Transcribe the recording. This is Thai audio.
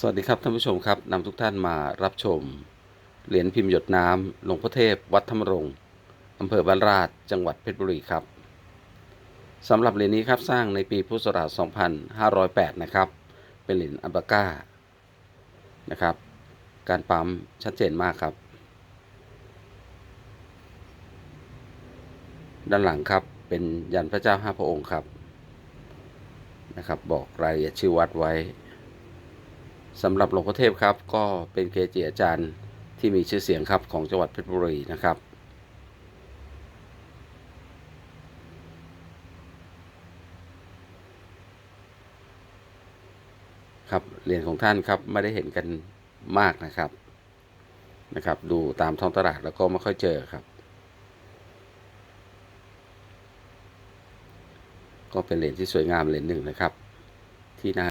สวัสดีครับท่านผู้ชมครับนำทุกท่านมารับชม เหรียญพิมพ์หยดน้ำหลวงพ่อเทพ วัดธรรมรงค์อำเภอบ้านราชจังหวัดเพชรบุรีครับสำหรับเหรียญนี้ครับสร้างในปีพุทธศักราช 2508 นะครับ เป็นเหรียญอัลบาก้านะครับ การปั๊มชัดเจนมากครับ ด้านหลังครับเป็นยันพระเจ้าห้าพระองค์ครับนะครับ บอกรายละเอียดชื่อวัดไว้ สำหรับหลวงพ่อเทพครับ ก็เป็นเกจิอาจารย์ที่มีชื่อเสียงครับของจังหวัดเพชรบุรีนะครับ ครับเหรียญของท่านครับไม่ได้เห็นกันมากนะครับนะครับ ดูตามท้องตลาดแล้วก็ไม่ค่อยเจอครับ ก็เป็นเหรียญที่สวยงามเหรียญหนึ่งนะครับ ที่น่า